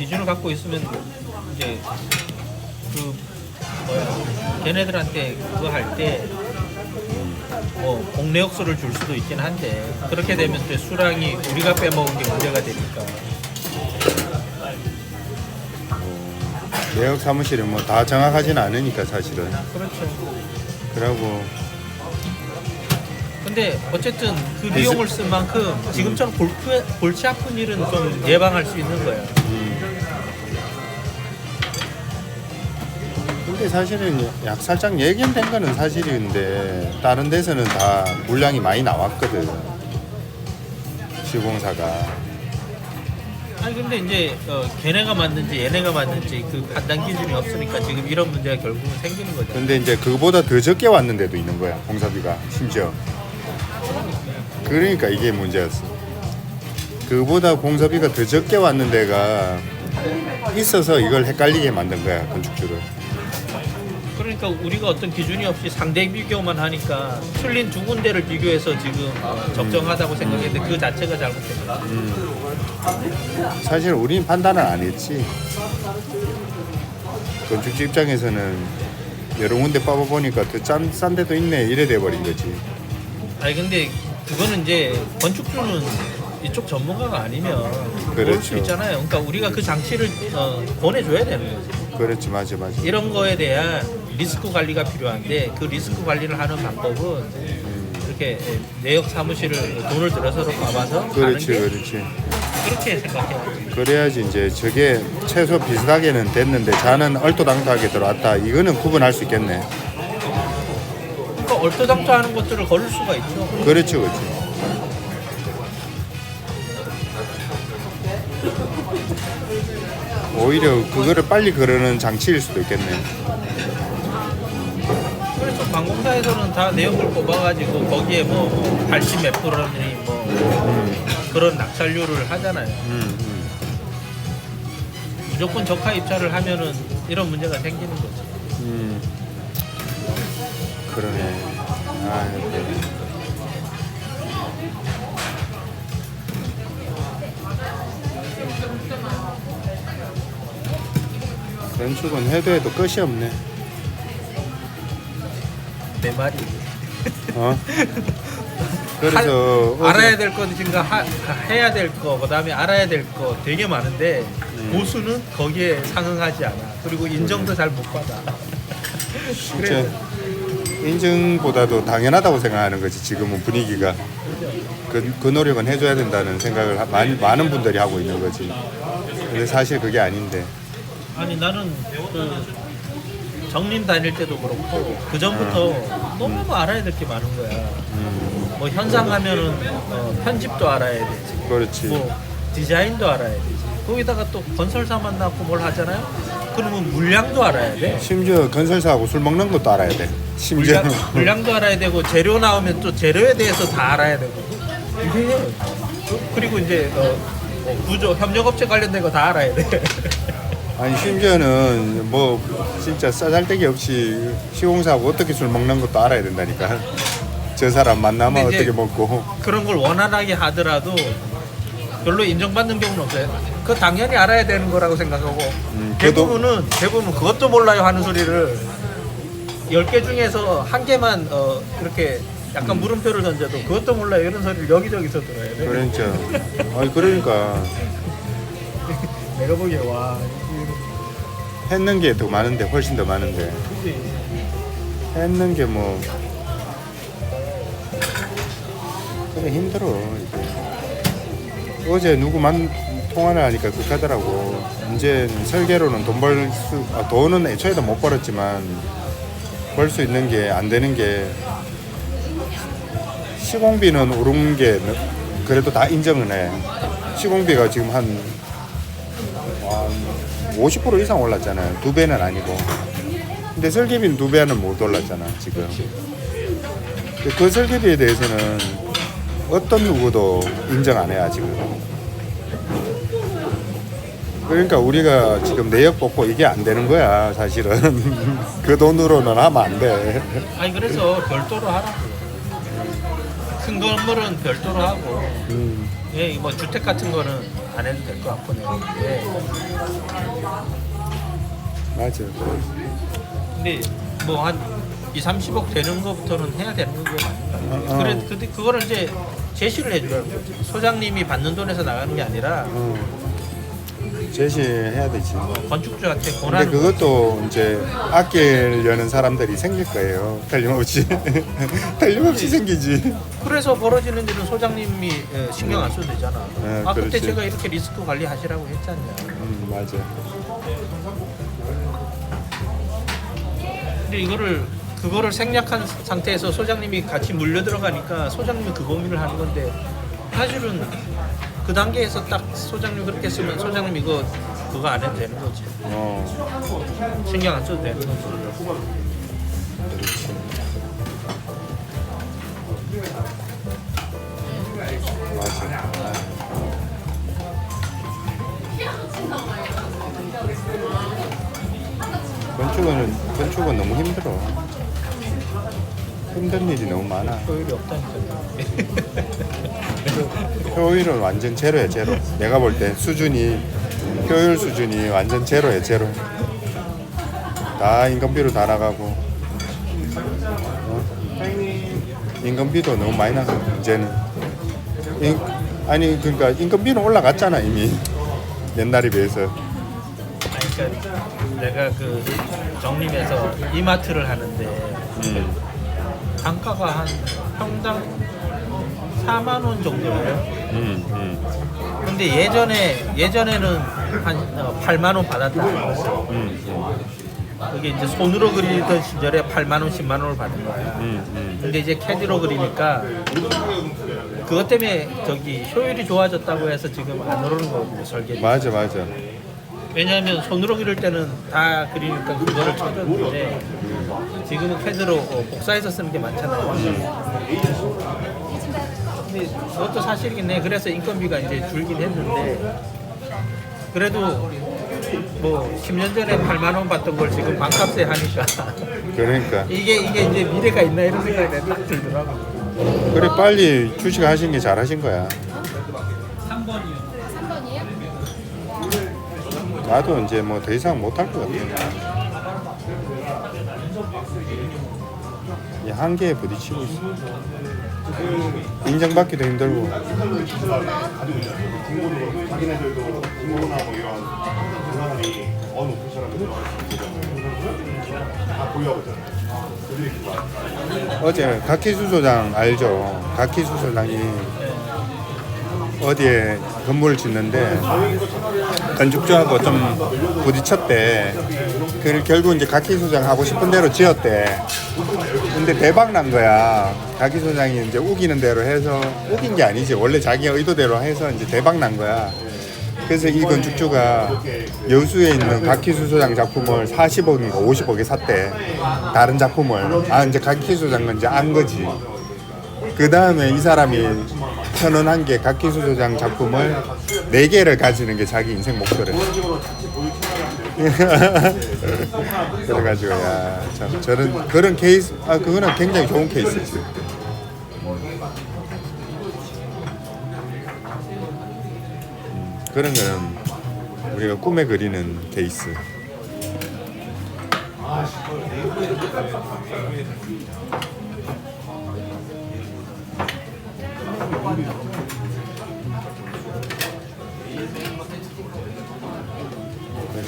기준을 갖고 있으면 이제 그 뭐야 걔네들한테 그거 할 때 뭐 공내역수를 줄 수도 있긴 한데 그렇게 되면 또 수량이 우리가 빼먹은 게 문제가 되니까 내역 사무실은 뭐 다 정확하지는 않으니까 사실은. 그렇죠. 그러고 근데 어쨌든 그 비용을 쓴 만큼 지금처럼 골프, 골치 아픈 일은 좀 예방할 수 있는 거야. 근데 사실은 약 살짝 예견된 거는 사실인데 다른 데서는 다 물량이 많이 나왔거든. 시공사가. 아니 근데 이제 어, 걔네가 맞는지 얘네가 맞는지 그 판단 기준이 없으니까 지금 이런 문제가 결국은 생기는 거죠. 근데 이제 그보다 더 적게 왔는 데도 있는 거야 공사비가 심지어. 그러니까 이게 문제였어. 그보다 공사비가 더 적게 왔는 데가 있어서 이걸 헷갈리게 만든 거야 건축주를. 그러니까 우리가 어떤 기준이 없이 상대 비교만 하니까 틀린 두 군데를 비교해서 지금 어, 적정하다고 생각했는데 그 자체가 잘못된 거야. 사실 우리는 판단을 안 했지. 건축주 입장에서는 여러 군데 뽑아보니까 더싼 데도 있네 이래 돼버린 거지. 아니 근데 그거는 이제 건축주는 이쪽 전문가가 아니면 볼 그렇죠. 수 있잖아요. 그러니까 우리가 그 장치를 어, 보내줘야 되는 거지. 그렇지 맞아 맞아. 이런 거에 대한 리스크 관리가 필요한데 그 리스크 관리를 하는 방법은 이렇게 내역 사무실을 돈을 들여서 가봐서 가는 그렇지 게 그렇지. 그렇게 생각해요. 그래야지 이제 저게 최소 비슷하게는 됐는데 자는 얼토당토하게 들어왔다. 이거는 구분할 수 있겠네. 그러니까 얼토당토하는 것들을 걸을 수가 있죠. 그렇지 그렇지. 오히려 그거를 빨리 그러는 장치일 수도 있겠네. 그래서 관공사에서는 다 내역을 뽑아가지고 거기에 뭐 80 몇 프로니 뭐 그런 낙찰률을 하잖아요. 음, 음. 무조건 적하 입찰을 하면은 이런 문제가 생기는 거지. 음. 그러네. 아, 건축은 해도 해도 끝이 없네. 내 말이. 어? 그래서 할- 알아야 될 것인가 하- 해야 될 거, 그다음에 알아야 될 거 되게 많은데 음. 보수는 거기에 상응하지 않아. 그리고 인정도 잘 못 받아. 진짜 인증보다도 당연하다고 생각하는 거지 지금은 분위기가 그, 그 노력은 해줘야 된다는 생각을 하- 많이, 많은 분들이 하고 있는 거지 근데 사실 그게 아닌데 아니 나는 그 정림 다닐 때도 그렇고 그 전부터 너무 알아야 될 게 많은 거야. 음, 뭐 현상 하면은 어, 편집도 알아야 되지. 그렇지 뭐 디자인도 알아야 되지. 거기다가 또 건설사 만나고 뭘 하잖아요. 그러면 물량도 알아야 돼. 심지어 건설사하고 술 먹는 것도 알아야 돼 심지어 물량, 물량도 알아야 되고 재료 나오면 또 재료에 대해서 다 알아야 되고 이게 그리고 이제 어, 뭐 구조 협력업체 관련된 거 다 알아야 돼. 아니 심지어는 뭐 진짜 싸잘데기 없이 시공사하고 어떻게 술 먹는 것도 알아야 된다니까. 저 사람 만나면 근데 이제 어떻게 먹고. 그런 걸 원활하게 하더라도 별로 인정받는 경우는 없어요. 그거 당연히 알아야 되는 거라고 생각하고. 음, 그래도- 대부분은 대부분 그것도 몰라요 하는 소리를. 10개 중에서 한 개만 어, 이렇게 약간 음. 물음표를 던져도 그것도 몰라요 이런 소리를 여기저기서 들어야 돼. 그러니까. 아니 그러니까. 내가 보기에 와 했는 게 더 많은데 훨씬 더 많은데. 했는 게 뭐 그래 힘들어 이게 어제 누구 만 통화를 하니까 그렇다더라고. 이제 설계로는 돈 벌수 아, 돈은 애초에도 못 벌었지만 벌 수 있는 게 안 되는 게 시공비는 오른 게 그래도 다 인정은 해. 시공비가 지금 한, 한 50% 이상 올랐잖아요. 두 배는 아니고. 근데 설계비는 두 배는 못 올랐잖아 지금. 그 설계비에 대해서는 어떤 누구도 인정 안 해요 지금. 그러니까 우리가 지금 내역 뽑고 이게 안 되는 거야 사실은. 그 돈으로는 하면 안 돼. 아니 그래서 별도로 하라고. 큰 건물은 별도로 하고. 음, 예, 뭐 주택 같은 거는 안 해도 될 것 같거든요. 근데 뭐 맞아. 근데 뭐 한 2, 30억 되는 것부터는 해야 되는 게 맞는 거 아니에요? 아. 그래, 그거를 이제 제시를 해줘요. 소장님이 받는 돈에서 나가는 게 아니라 어. 제시해야 되지. 건축주한테 근데 권한을 그것도 이제 아끼려는 사람들이 생길 거예요. 틀림없이. 틀림없이 생기지. 그래서 벌어지는 일은 소장님이 예, 신경 안 써도 되잖아. 네, 아 그때 그렇지. 제가 이렇게 리스크 관리하시라고 했잖냐. 음, 맞아. 근데 이거를 그거를 생략한 상태에서 소장님이 같이 물려 들어가니까 소장님이 그 고민을 하는 건데 사실은 그 단계에서 딱 소장님 그렇게 쓰면 소장님 이거 그거 안 해도 되는 거지. 어. 신경 안 써도 되는 거지. 건축은 건축은 너무 힘들어. 힘든 일이 너무 많아. 효율이 없다니까. 효율은 완전 제로야 제로. 내가 볼 때 수준이 효율 수준이 완전 제로야 제로. 다 인건비로 다 나가고. 어? 인건비도 너무 많이 나가 이제는. 인, 아니 그러니까 인건비는 올라갔잖아 이미 옛날에 비해서. 그러니까 내가 그 정림에서 이마트를 하는데 음. 단가가 한 평당 4만 원 정도예요. 음, 음, 근데 예전에 예전에는 한 어, 8만 원 받았다는 거죠. 음, 그게 이제 손으로 그리던 시절에 8만 원, 10만 원을 받은 거야. 음, 음. 근데 이제 캐디로 그리니까 그것 때문에 저기 효율이 좋아졌다고 해서 지금 안 오르는 거고 설계. 맞아 맞아. 왜냐하면 손으로 그릴 때는 다 그리니까 그거를 쳐줬는데 지금은 캐드로 어, 복사해서 쓰는 게 많잖아요. 근데 그것도 사실이긴 해. 그래서 인건비가 이제 줄긴 했는데 그래도 뭐 10년 전에 8만 원 받던 걸 지금 반값에 하니까 그러니까 이게 이게 이제 미래가 있나 이런 생각이 딱 들더라고. 그래 빨리 주식 하신 게 잘하신 거야. 3번이요. 3번이에요? 나도 이제 뭐 더 이상 못 할 것 같아. 이 한계에 부딪히고 있어. 인정받기도 힘들고. 어제 각희 수소장 알죠? 각희 수소장이 어디에 건물을 짓는데 건축주하고 좀 부딪혔대. 그 결국 이제 각희 수소장 하고 싶은 대로 지었대. 근데 대박 난 거야. 각희 수소장이 이제 우기는 대로 해서 우긴 게 아니지. 원래 자기 의도대로 해서 이제 대박 난 거야. 그래서 이 건축주가 여수에 있는 각희 수 소장 작품을 40억인가 50억에 샀대. 다른 작품을. 아 이제 각희 수 소장은 이제 안 거지. 그 다음에 이 사람이 선언한 게 각기 수 소장 작품을 네 개를 가지는 게 자기 인생 목표래. 그래가지고 야 참 저런 그런 케이스 아 그거는 굉장히 좋은 케이스지. 음, 그런 거는 우리가 꿈에 그리는 케이스.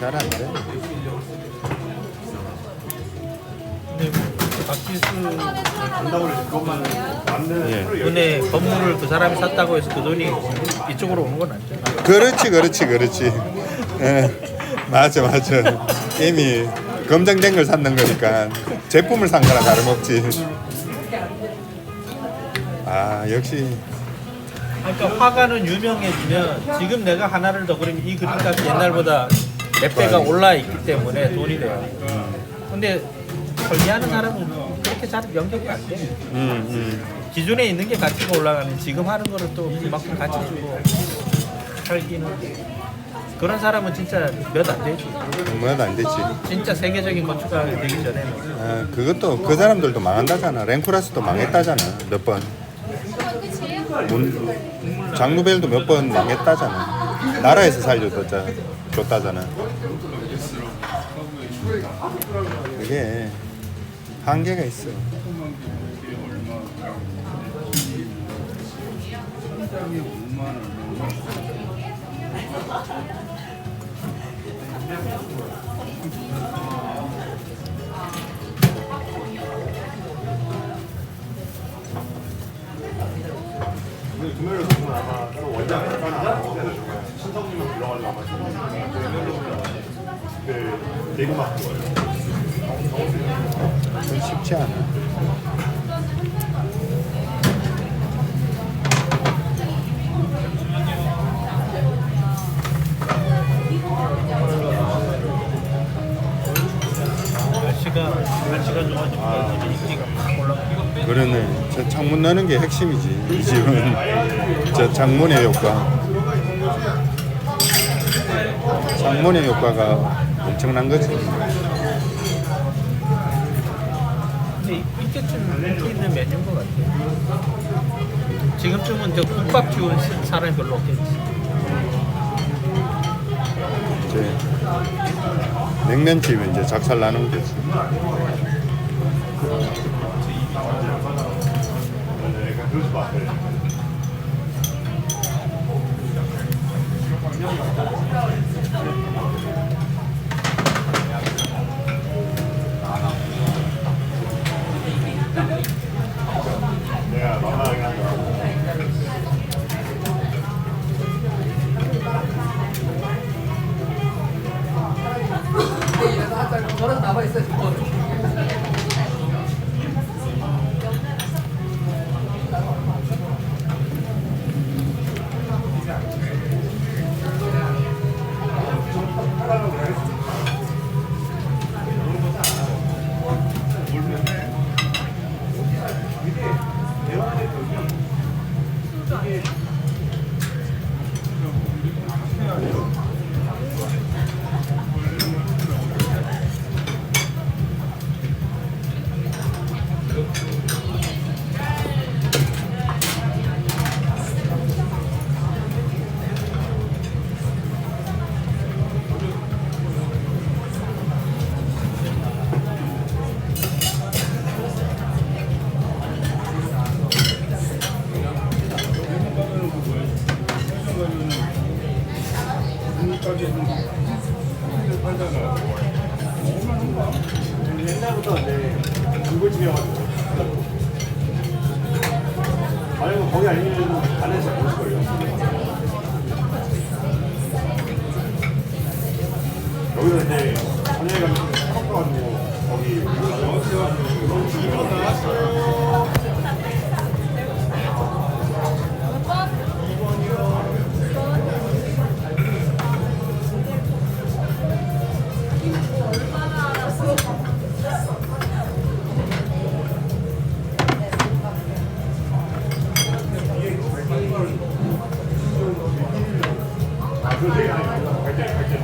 잘 안 돼. 근데 박지수 예. 건물을 그 사람이 샀다고 해서 그 돈이 이쪽으로 오는 건 아니잖아. 그렇지 그렇지 그렇지. 예, 맞아 맞아. 이미 검증된 걸 샀는 거니까. 제품을 산 거랑 다름없지. 아 역시. 그러니까 화가는 유명해지면 지금 내가 하나를 더 그리면 이 그림값이 옛날보다 몇 배가 올라 있기 때문에 돈이 돼요. 근데 설계하는 사람은 그렇게 잘 연결이 안 돼. 음, 음. 기존에 있는 게 가치가 올라가는 지금 하는 거를 또 그만큼 가치 주고 설기는 그런 사람은 진짜 몇 안 되지. 안 되지 진짜 세계적인 건축가가 되기 전에는 아, 그것도 그 사람들도 망한다잖아 랭쿠라스도 망했다잖아 몇번 끝이에요? 장루벨도 몇 번 망했다잖아 나라에서 살려뒀잖아 줬다잖아. 그게 한계가 있어. 쉽지 않아. 날씨가 날씨가 인기가 올라가. 그러네. 저 창문 넣는 게 핵심이지. 이 집은 저 창문의 효과. 창문의 효과가 엄청난 거지. 근데 이- 이때쯤 있는 메뉴인 것 같아. 지금쯤은 저 국밥 주운 사람이 별로 없겠지. 이제 냉면집은 이제 작살 나는 거지. 옛날부터 이제 불고집이어가지고 만약에 거기 아니면 안에서 잘 모를 거예요. 여기서 이제 저녁에 가면 컵 가가지고 거기